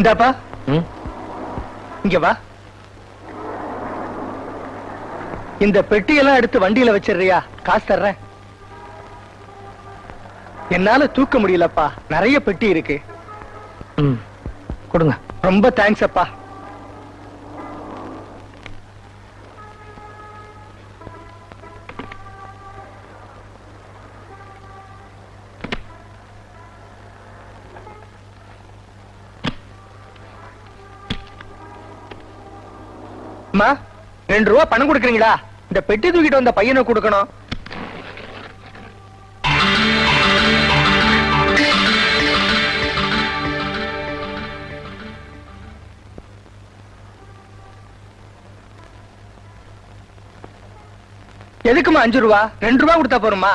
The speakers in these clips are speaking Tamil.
இந்தாப்பா. இங்க வா. இந்த பெட்டியெல்லாம் எடுத்து வண்டியில வச்சிடுறியா? காசு தர்றேன். என்னால தூக்க முடியலப்பா. நிறைய பெட்டி இருக்கு. கொடுங்க. ரொம்ப தேங்க்ஸ் அப்பா. அம்மா ரெண்டு ரூபா பணம் கொடுக்குறீங்களா? இந்த பெட்டி தூக்கிட்டு வந்த பையனை கொடுக்கணும். எதுக்குமா அஞ்சு ரூபா? ரெண்டு ரூபா கொடுத்தா போருமா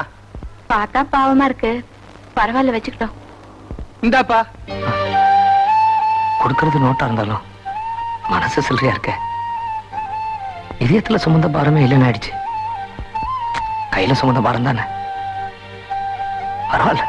பார்த்தா பாவமா இருக்கு. பரவாயில்ல வச்சுக்கிட்டோம். இந்தாப்பா. கொடுக்கறது நோட்டா இருந்தாலும் மனசு சில்லறையா இருக்க. இதயத்துல சுமந்த பாரமே இல்லைன்னு ஆயிடுச்சு கையில சுமந்த பாரம் தானே? பரவாயில்ல.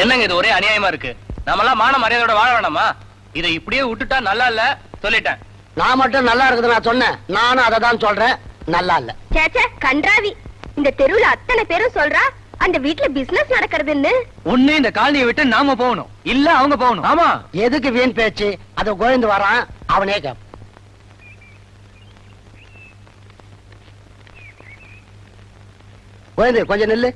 என்னங்க இது? ஒரே அநியாயமா இருக்கு. நாமெல்லாம் மான மரியாதையோட வாழ வேணாமா? இதை இப்படியே விட்டுட்டா நல்லா இல்ல? சொல்லிட்டேன். நான் மட்டும் நல்லா இருக்குது நான் சொன்னேன். நானும் அதை தான் சொல்றேன். நல்லா இல்ல. சேச்சே கன்றாவி. இந்த தெருவுல அத்தனை பேரும் சொல்றா? அந்த வீட்ல பிசினஸ் நடக்கிறதுன்னு. ஒண்ணு இந்த காலனியை விட்டு நாம போகணும். இல்ல அவங்க போகணும். ஆமா. எதுக்கு வீண் பேச்சு? அதை கோயந்து வரான். அவனே கேப். கோயந்து கொஞ்சம் நில்லு.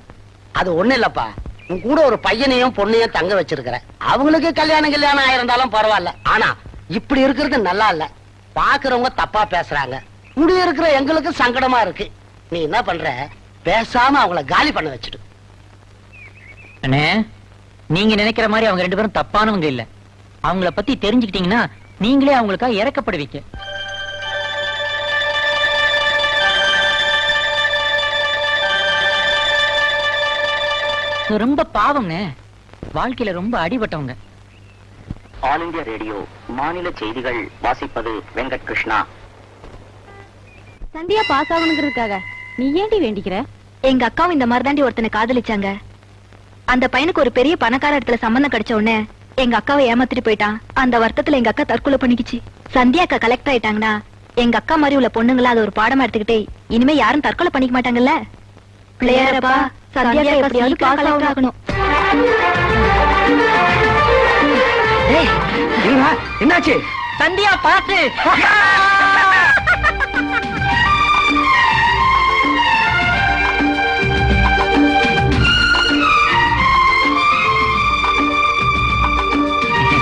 அது ஒண்ணு இல்லப்பா. உன் கூட ஒரு பையனையும் பொண்ணையும் தங்க வச்சிருக்கிற அவங்களுக்கு கல்யாணம் கல்யாணம் ஆயிருந்தாலும் பரவாயில்ல. ஆனா இப்படி இருக்கிறது நல்லா இல்ல. பாக்குறவங்க தப்பா பேசுறாங்க. குடி இருக்கிற எங்களுக்கு சங்கடமா இருக்கு. நீ என்ன பண்ற? பேசாம அவங்கள காலி பண்ண வச்சுடு. அண்ணே நீங்க நினைக்கிற மாதிரி அவங்க ரெண்டு பேரும் தப்பானவங்க இல்ல. அவங்கள பத்தி தெரிஞ்சுக்கிட்டீங்கன்னா நீங்களே அவங்களுக்கா இறக்கப்படுவீங்க. ரொம்ப பாவம்னே வாழ்க்கையில ரொம்ப அடிபட்டவங்க. ஆல் இந்தியா ரேடியோ மாநில செய்திகள் வாசிப்பது வெங்கட் கிருஷ்ணா சந்தியா பாஸ் ஆகணுங்கிறதுக்காக நீ ஏண்டி வேண்டிக்கிற? எங்க அக்காவும் இந்த மாதிரி தாண்டி ஒருத்தனை காதலிச்சாங்க. அந்த பையனுக்கு ஒரு பெரிய பணக்கார இடத்துல சம்பந்தம் கிடைச்ச உடனே எங்க அக்காவை ஏமாத்திட்டு போயிட்டான். அந்த வருத்தத்துல எங்க அக்கா தற்கொலை பண்ணிக்கிச்சு. சந்தியா அக்கா கலெக்ட் ஆயிட்டாங்கன்னா எங்க அக்கா மாதிரி உள்ள பொண்ணுங்கள அது ஒரு பாடமா எடுத்துக்கிட்டே இனிமே யாரும் தற்கொலை பண்ணிக்க மாட்டாங்கல்ல? பிள்ளையாரப்பா சந்தியா அக்கா எப்படியாவது பாஸ் ஆகணும்? ஏய், இருங்க, என்னாச்சு? சந்தியா பாத்து.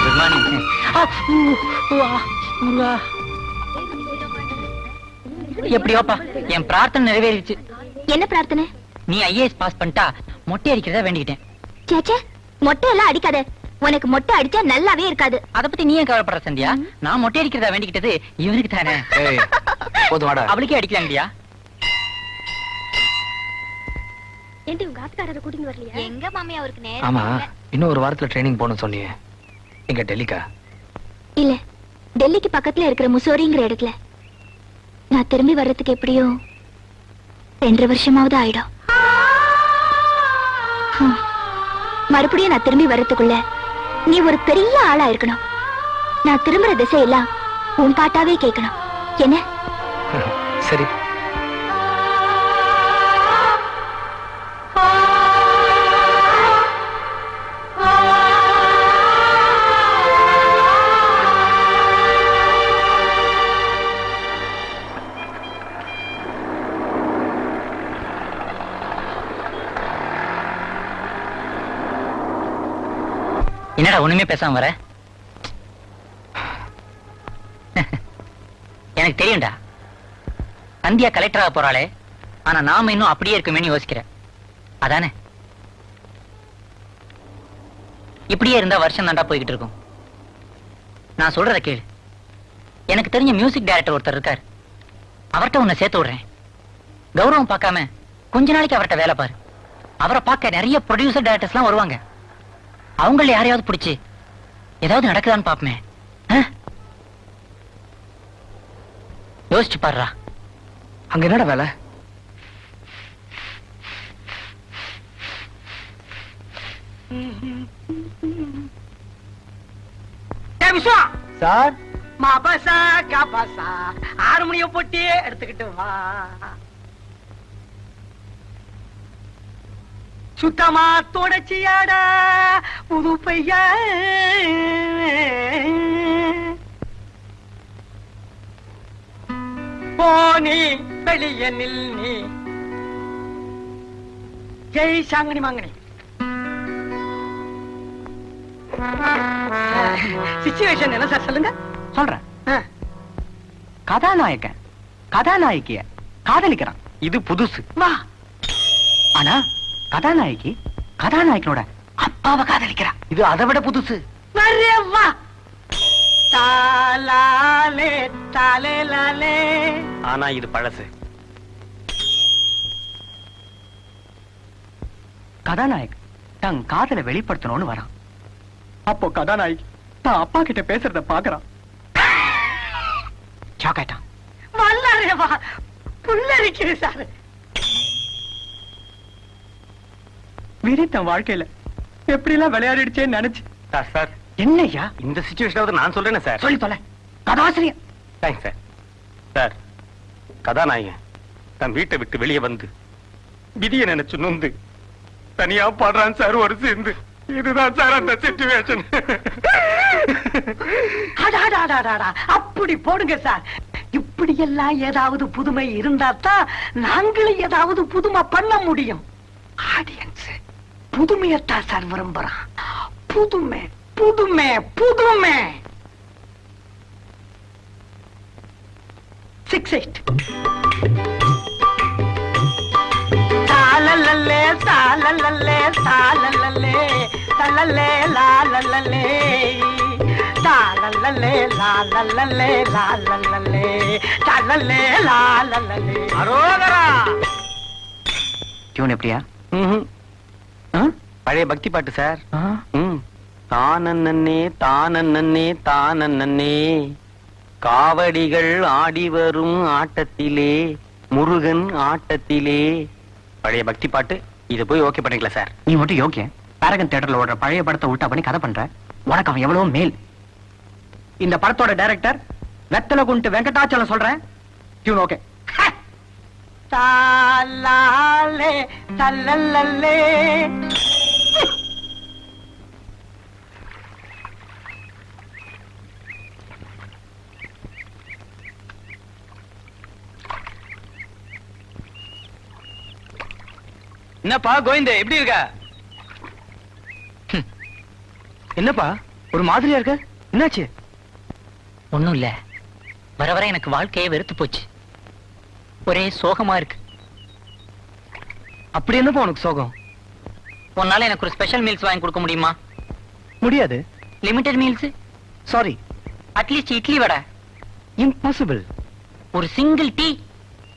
குட் மார்னிங் எப்படியோப்பா என் பிரார்த்தனை நிறைவேறிடுச்சு. என்ன பிரார்த்தனை? நீ ஐஏஎஸ் பாஸ் பண்ணிட்டா மொட்டை அடிக்கிறதா வேண்டிக்கிட்டேன். சேச்சே மொட்டை எல்லாம் அடிக்காத. உனக்கு மொட்டை அடிச்சா நல்லாவே இருக்காது. அத பத்தி நீ ஏன் கவலைப்படுற சந்தியா? நான் மொட்டை அடிக்கிறதா வேண்டிக்கிட்டது இவனுக்கு தானே. ஏய், போதும் வாடா. அவளுக்கே அடிக்கலாங்கடியா ஏண்டி உங்க ஆத்துக்காரரை கூட்டிட்டு வரலையா? எங்க மாமி அவருக்கு நேரம் ஆமா இன்னும் ஒரு வாரத்துல ட்ரைனிங் போகணும்னு சொன்னியே. எங்க டெல்லிக்கா? இல்ல டெல்லிக்கு பக்கத்துல இருக்கிற முசோரிங்கிற இடத்துல. நான் திரும்பி வர்றதுக்கு எப்படியோ ரெண்டரை வருஷமாவது ஆயிடும். மறுபடியும் நான் திரும்பி வர்றதுக்குள்ள நீ ஒரு பெரிய ஆளா இருக்கணும். நான் திரும்புற திசையெல்லாம் உன் பாட்டாவே கேட்கணும். என்ன? சரி. என்னடா ஒண்ணுமே பேசாம வர? எனக்கு தெரியும்டா. சந்தியா கலெக்டரா போறாளே. ஆனா நாம இன்னும் அப்படியே இருக்குமேன்னு யோசிக்கிறேன். அதானே? இப்படியே இருந்தா வருஷம் தாண்டா போய்கிட்டு இருக்கும். நான் சொல்றத கேளு. எனக்கு தெரிஞ்ச மியூசிக் டைரக்டர் ஒருத்தர் இருக்கார். அவர்ட்ட உன்னை சேர்த்து விடுறேன். கௌரவம் பார்க்காம கொஞ்ச நாளைக்கு அவர்ட்ட வேலை பாரு. அவரை பார்க்க நிறைய ப்ரொடியூசர் டைரக்டர்ஸ்லாம் வருவாங்க. அவங்கள யாரையாவது பிடிச்சு ஏதாவது நடக்குதான்னு பாப்பமே. யோசிச்சு பாருடா. அங்க என்னடா வேலை? சார்? மாபசா காபாசா ஹார்மோனிய போட்டி எடுத்துக்கிட்டு வா. சுத்தமா தொடச்சியாடா புது பையா. போனி வெளிய நில் நீ. ஜெய் சாங்கனி மாங்கனி. சிச்சுவேஷன் என்ன சார் சொல்லுங்க. சொல்றேன். கதாநாயகன் கதாநாயகிய காதலிக்கிறான். இது புதுசு. வா. ஆனா கதாநாயகி கதாநாயகனோட அப்பாவை காதலிக்கிறான் இது அதை விட புதுசு. வரே வா. தாலாலே தாலே லாலே ஆனா இது பழசு. கதாநாயக் தன் காதலை வெளிப்படுத்தணும்னு வரான். அப்போ கதாநாயகி தான் அப்பா கிட்ட பேசுறத பாக்குறான். ஷாக் ஆயிட்டான். வல்லாரே வா. புல்லரிக்குது சார். விரி தன் வாழ்க்கையில. எப்படி எல்லாம் விளையாடிடுச்சேன்னு நினைச்சு. Sir sir. என்னய்யா? இந்த சுச்சுவேஷனாவது நான் சொல்றேனே சார். சொல்லி தொலை. கதாசிரியர். Thanks sir. சார் கதாநாயகன் தன் வீட்டை விட்டு வெளியே வந்து விதியை நினைச்சு நொந்து தனியா பாடுறான் சார் ஒரு சேர்ந்து. இதுதான் சார் அந்த சுச்சுவேஷன் அப்படி போடுங்க சார். இப்படி எல்லாம் ஏதாவது புதுமை இருந்தா தான் நாங்களும் ஏதாவது புதுமை பண்ண முடியும். ஆடியன்ஸ் புதுமையத்தான் சார் விரும்புறான். புதுமை புதுமை புதுமை. சிக்ஸ் எயிட் தாளலல்லே தாளலல்லே தாளலல்லே தலல்லே லாலலல்லே தாளலல்லே லாலலல்லே லாலலல்லே தலல்லே லாலலல்லே அரோகரா! டியூன் எப்படியா? பழைய பக்தி பாட்டு சார். தானன்னே தானன்னே தானன்னே காவடிகள் ஆடி வரும் ஆட்டத்திலே முருகன் ஆட்டத்திலே. பழைய பக்தி பாட்டு இது போய் ஓகே பண்ணிக்கலாம் சார். நீ மட்டும் யோக்கியம் பேரகன் தியேட்டர்ல ஓடுற பழைய படத்தை உல்டா பண்ணி கதை பண்ற. உனக்கு அவன் எவ்வளவு மேல். இந்த படத்தோட டைரக்டர் வெத்தல குண்டு வெங்கடாச்சலம் சொல்றேன். Tune okay. தாலாலே தலலல்லே என்னப்பா கோவிந்த எப்படி இருக்க? என்னப்பா ஒரு மாதிரியா இருக்க? என்னாச்சு? ஒண்ணும் இல்ல. வர வர எனக்கு வாழ்க்கையே வெறுத்து போச்சு. ஒரே சோகமா இருக்கு. அப்படி என்னப்பா உனக்கு சோகம்? உன்னால எனக்கு ஒரு ஸ்பெஷல் மீல்ஸ் வாங்கி கொடுக்க முடியுமா? முடியாது. Limited meals sorry at least idli vada. Impossible ஒரு சிங்கிள் டீ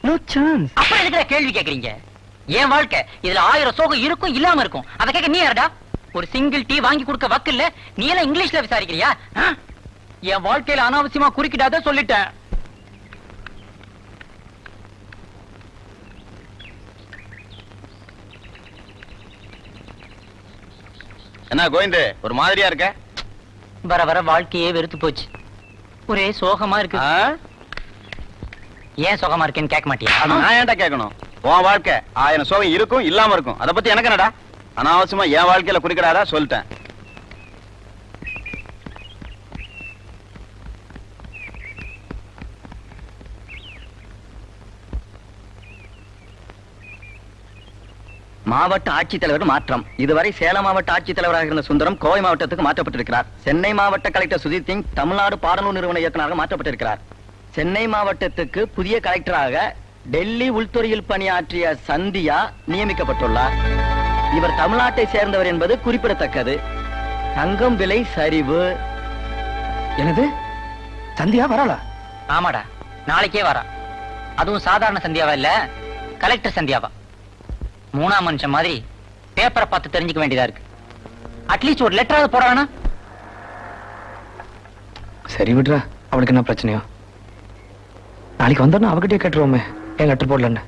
நோ சான்ஸ் அப்புறம் எதுக்குடா கேள்வி கேக்குறீங்க? என் வாழ்க்கை இதுல ஆயிரம் சோகம் இருக்கும் இல்லாம இருக்கும். அத கேட்க நீ யாருடா? ஒரு சிங்கிள் டீ வாங்கி கொடுக்க வக்கில்ல நீ எல்லாம் இங்கிலீஷ்ல விசாரிக்கிறியா? என் வாழ்க்கையில அனாவசியமா குறுக்கிடாத சொல்லிட்டேன். என்ன கோவிந்து ஒரு மாதிரியா இருக்க? வர வர வாழ்க்கையே வெறுத்து போச்சு. ஒரே சோகமா இருக்கு. ஏன் சோகமா இருக்கேன்னு கேட்க மாட்டியா? நான் ஏன்டா கேட்கணும்? உன் வாழ்க்கை ஆயிரம் சோகம் இருக்கும் இல்லாம இருக்கும். அத பத்தி எனக்கு என்னடா? அனாவசியமா என் வாழ்க்கையில குறிக்கிடாதா? சொல்லிட்டேன். மாவட்ட ஆட்சித்தலைவர் மாற்றம். இதுவரை சேலம் மாவட்ட ஆட்சித்தலைவராக இருந்த சுந்தரம் கோவை மாவட்டத்துக்கு மாற்றப்பட்டிருக்கிறார். சென்னை மாவட்ட கலெக்டர் சுஜித் சிங் தமிழ்நாடு பாடநூல் நிறுவன இயக்குநராக மாற்றப்பட்டிருக்கிறார். சென்னை மாவட்டத்துக்கு புதிய கலெக்டராக டெல்லி உள்துறையில் பணியாற்றிய சந்தியா நியமிக்கப்பட்டுள்ளார். இவர் தமிழ்நாட்டை சேர்ந்தவர் என்பது குறிப்பிடத்தக்கது. தங்கம் விலை சரிவு. என்னது? சந்தியா வரலா ஆமாடா. நாளைக்கே வரா. அதுவும் சாதாரண சந்தியாவா இல்ல? கலெக்டர் சந்தியாவா? மூணாம் மனுஷன் மாதிரி பேப்பரை பார்த்து தெரிஞ்சுக்க வேண்டியதா இருக்கு. அட்லீஸ்ட் ஒரு லெட்டராவது போட சரி விடுறா. அவளுக்கு என்ன பிரச்சனையோ? நாளைக்கு வந்தோன்னா அவகிட்டே கேட்டுருவோமே. ஏன் லெட்டர் போடலன்னு?